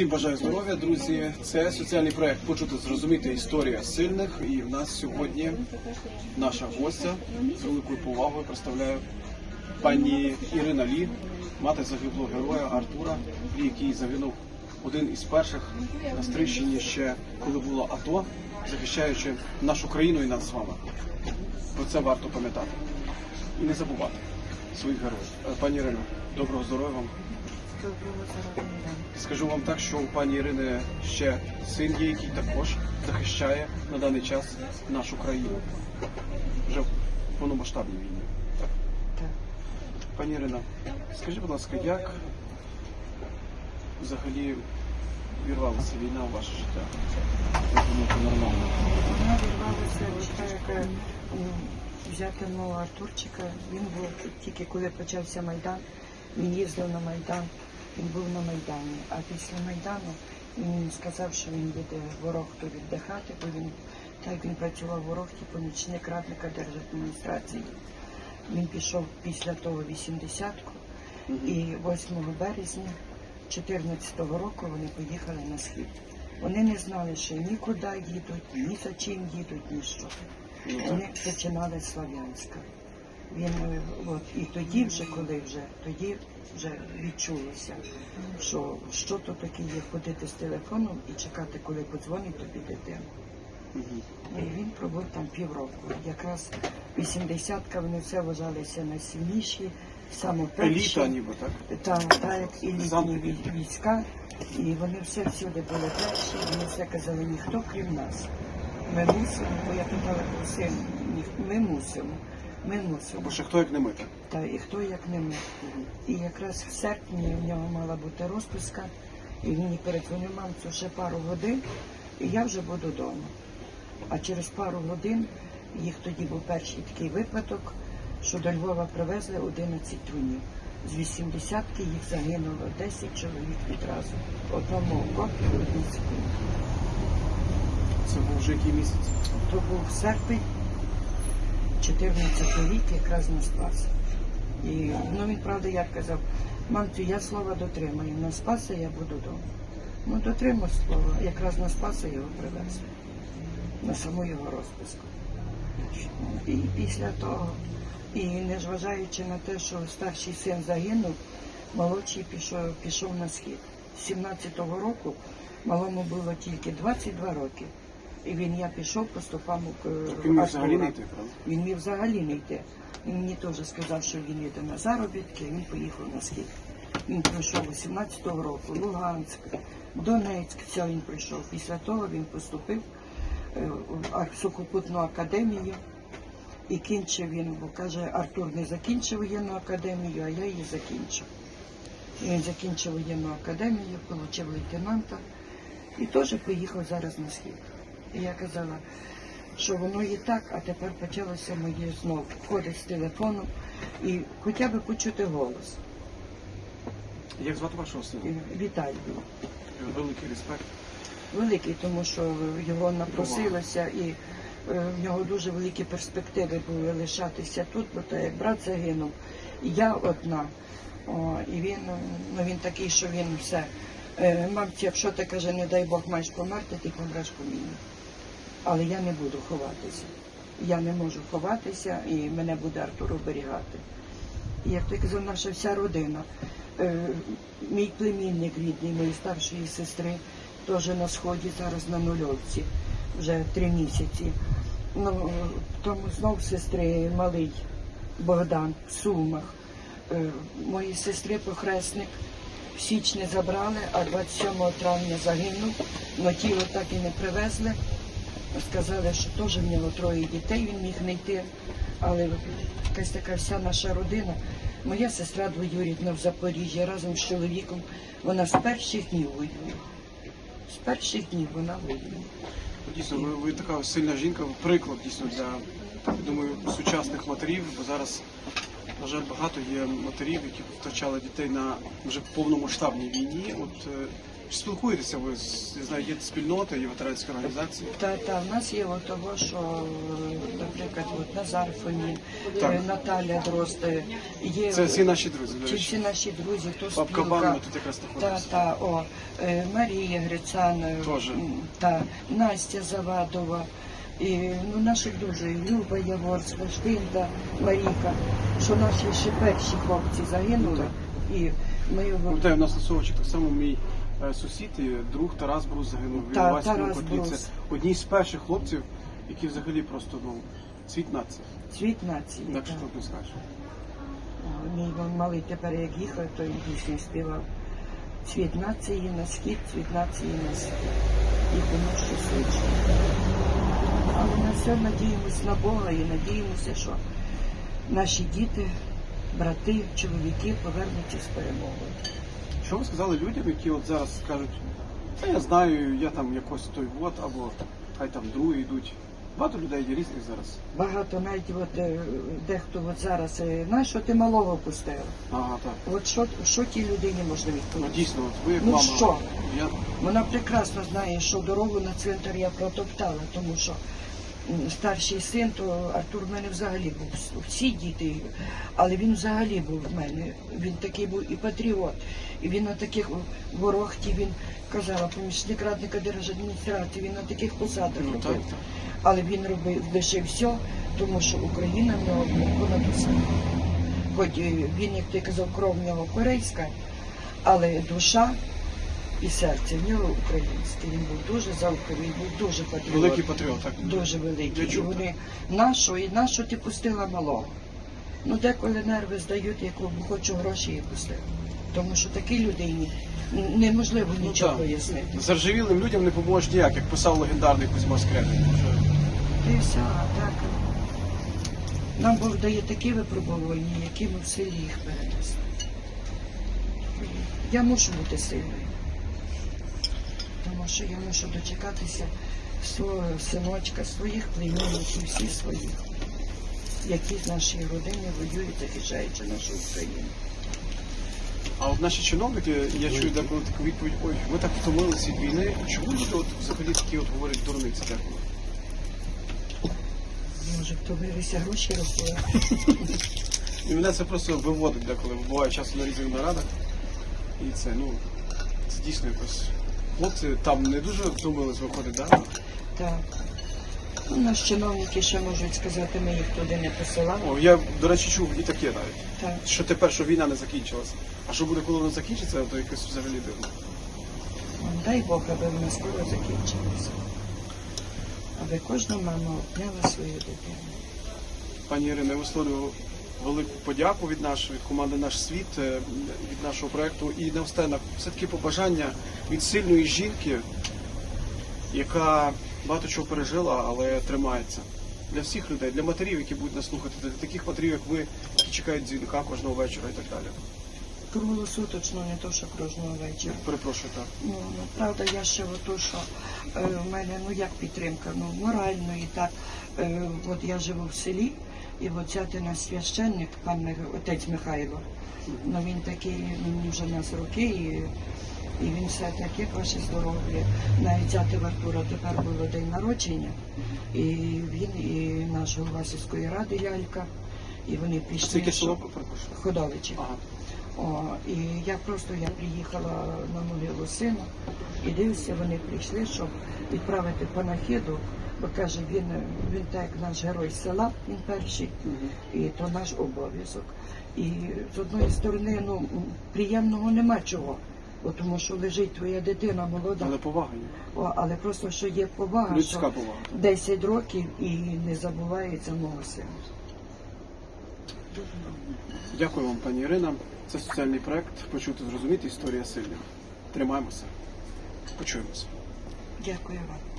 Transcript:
Всім бажаю здоров'я, друзі. Це соціальний проект Почути зрозуміти історія сильних. І в нас сьогодні наша гостя з великою повагою представляю пані Ірина Лі, мати загиблого героя Артура, який загинув один із перших на Стрищині ще коли було АТО, захищаючи нашу країну і нас з вами. Про це варто пам'ятати і не забувати своїх героїв. Е, Пані Ірино, доброго здоров'я вам. Скажу вам так, що у пані Ірини ще син є, який також захищає на даний час нашу країну. Вже в повномасштабній війні. Так. Так. Пані Ірина, скажіть, будь ласка, як взагалі вірвалася війна у ваше життя? Як воно це нормально? Вона так, як взяти мого Артурчика. Він був тільки коли почався Майдан, він їздив на Майдан, він був на Майдані. А після Майдану він сказав, що він їде в Ворохту віддихати, бо він так він працював в Ворохті, помічник радника держадміністрації. Він пішов після того 80-ку, і 8 березня 2014 року вони поїхали на схід. Вони не знали, що нікуди їдуть, ні за чим їдуть, ні що. Вони починали з Слов'янська. Він от і тоді, вже коли вже тоді вже відчулося, що що то таке є ходити з телефоном і чекати, коли подзвонить тобі дитина. І він пробув там півроку. Якраз 80-ка вони все вважалися найсильніші, саме перші. Еліта ніби, так? Там, так як і літні вій- війська, і вони все всюди були перші, вони все казали, ніхто крім нас. Ми мусимо, бо я питала про син, «Ні- ми мусимо, ми мусимо. Бо ще хто як не ми, так? Та і хто як не ми. І якраз в серпні в нього мала бути розписка, і він мені передзвонив мамцю ще пару годин, і я вже буду вдома. А через пару годин їх тоді був перший такий випадок, що до Львова привезли 11 трунів. З 80-ки їх загинуло 10 чоловік відразу. Одному окопі в одній секунді. Це був вже який місяць. То був серпень, 14 рік якраз на спас. І ну він правда як казав, мамцю, я слова дотримаю, на спаса я буду вдома. Ну дотримав слова, якраз на спаса його привезли, на саму його розписку. І після того, і незважаючи на те, що старший син загинув, молодший пішов, пішов на схід. З 17-го року малому було тільки 22 роки. І він я пішов по стопам е, він міг взагалі не йти, правда? Він міг взагалі не йти. Він мені теж сказав, що він йде на заробітки, він поїхав на схід. Він пройшов 18-го року, Луганськ, Донецьк, все він пройшов. Після того він поступив е, в сухопутну академію і кінчив він, бо каже, Артур не закінчив воєнну академію, а я її закінчив. І він закінчив воєнну академію, отримав лейтенанта і теж поїхав зараз на схід. І я казала, що воно і так, а тепер почалося моє знову ходить з телефоном і хоча б почути голос. Як звати вашого сина? Віталій. Великий респект. Великий, тому що його напросилося і е, в нього дуже великі перспективи були лишатися тут, бо так як брат загинув, і я одна. О, і він, ну, він такий, що він все. Е, Мамці, якщо ти каже, не дай Бог маєш померти, ти помреш по мені. Але я не буду ховатися. Я не можу ховатися і мене буде Артур оберігати. І як ти казав, наша вся родина. Е, мій племінник рідний, моєї старшої сестри, теж на сході зараз на нульовці, вже три місяці. Ну, тому знов сестри малий Богдан в Сумах. Е, Мої сестри похресник січні забрали, а 27 травня загинув, але тіло так і не привезли. Сказали, що теж в нього троє дітей, він міг не йти. Але якась така вся наша родина. Моя сестра двоюрідна в Запоріжжі разом з чоловіком. Вона з перших днів воює. З перших днів вона воює. Дійсно, ви, ви така сильна жінка, приклад дійсно для я думаю, сучасних матерів, бо зараз, на жаль, багато є матерів, які втрачали дітей на вже повномасштабній війні. От е, Чи спілкуєтеся ви з я знаю, є спільноти, є ветеранські організації? Та, та в нас є от того, що, е, наприклад, от Назар Так. е, Наталя Дрозд, е, є Це всі наші друзі. до всі наші друзі, то Бабка Бан, спілка. ми тут якраз Та, знаходимося. та, о, Марія Грицан, Тоже. та, Настя Завадова, і, ну, наших дуже, Люба Яворська, Штинда, Маріка, що наші ще перші хлопці загинули, і ми його... Пам'ятаю, у нас на Совочі так само мій е, сусід і друг Тарас Брус загинув в Та, Іловайському Тарас котлі. Це одні з перших хлопців, які взагалі просто ну, цвіт нації. Цвіт нації. Так що тут не скажеш. Мій вон малий тепер як їхав, то він пісню співав. Цвіт нації на схід, цвіт нації на схід. І воно що свідчить. Але на все надіємось на Бога і надіємося, що наші діти, брати, чоловіки повернуться з перемогою. Що ви сказали людям, які от зараз скажуть, та я знаю, я там якось той вот, або хай там другі йдуть. Багато людей є різних зараз. Багато навіть от, е, дехто от зараз, е, знаєш, що ти малого пустила? Ага, так. От що, що тій людині можна Ну дійсно, от ви як Ну, мама. що? Я Вона прекрасно знає, що дорогу на цвинтар я протоптала, тому що старший син, то Артур в мене взагалі був всі діти, але він взагалі був в мене. Він такий був і патріот. І він на таких ворогті, він казала, помічник радника держадміністрації, він на таких посадах ну, робив. так, так. Але він робив лише все, тому що Україна в нього була понад усе. Хоч е, він, як ти казав, кров в нього корейська, але душа і серце в нього українське. Він був дуже завжди, він був дуже патріот. Великий патріот, так. Дуже великий. І вони нашу, і нашу ти пустила малого. Ну, деколи нерви здають, як хочу гроші і пустила. Тому що такій людині неможливо Ну, нічого так. пояснити. Заржавілим людям не поможеш ніяк, як писав легендарний Кузьма Скрябін. І все, так. Нам Бог дає такі випробування, які ми в силі їх перенесли. Я мушу бути сильною. Що я мушу дочекатися свого синочка, своїх племінників, всі свої, які з нашої родини воюють, захищаючи нашу Україну. А от наші чиновники, я чую деколи таку відповідь, ой, ми так втомилися від війни. Чому люди от взагалі такі от говорять дурниці деколи? Може, хто вивезся гроші рахує. І мене це просто виводить деколи. Буває часом на різних нарадах. І це, ну, це дійсно якось. Хлопці там не дуже втомились виходить, так? Так. У нас чиновники ще можуть сказати, ми їх туди не посилали. О, я, до речі, чув і таке навіть. Так. Що тепер, що війна не закінчилася. А що буде, коли вона закінчиться, то якось взагалі дивно. Дай Бог, аби вона скоро закінчилася. Аби кожна мама обняла свою дитину. Пані Ірино, я висловлюю велику подяку від нашої від команди Наш світ, е, від нашого проєкту. І наостанок все-таки побажання від сильної жінки, яка багато чого пережила, але тримається. Для всіх людей, для матерів, які будуть нас слухати, для таких матерів, як ви, які чекають дзвінка кожного вечора і так далі. Круглосуточно, не то, що кожного вечора. Перепрошую так. Ну, ну, правда, я ще ото, що е, в мене, ну як підтримка, ну морально і так. Е, от я живу в селі, і от взяти нас священник, пан Мих- отець Михайло. Ну він такий, мені вже нас роки, і, і він все таке, ваше здоров'я. Навіть взяти в Артура тепер було день народження, і він, і наш голова ради лялька, і вони пішли. що-? Ходовичі. Ага. О, і я просто я приїхала на могилу сина і дивлюся, вони прийшли, щоб відправити панахиду, бо каже, він, він так як наш герой села, він перший, і то наш обов'язок. І з одної сторони, ну приємного нема чого, бо тому що лежить твоя дитина молода, Але повага є. О, але просто що є повага, Людська що повага. 10 років і не забувається мого сина. Дякую вам, пані Ірина. Це соціальний проєкт Почути, зрозуміти історія сильних. Тримаємося. Почуємося. Дякую вам.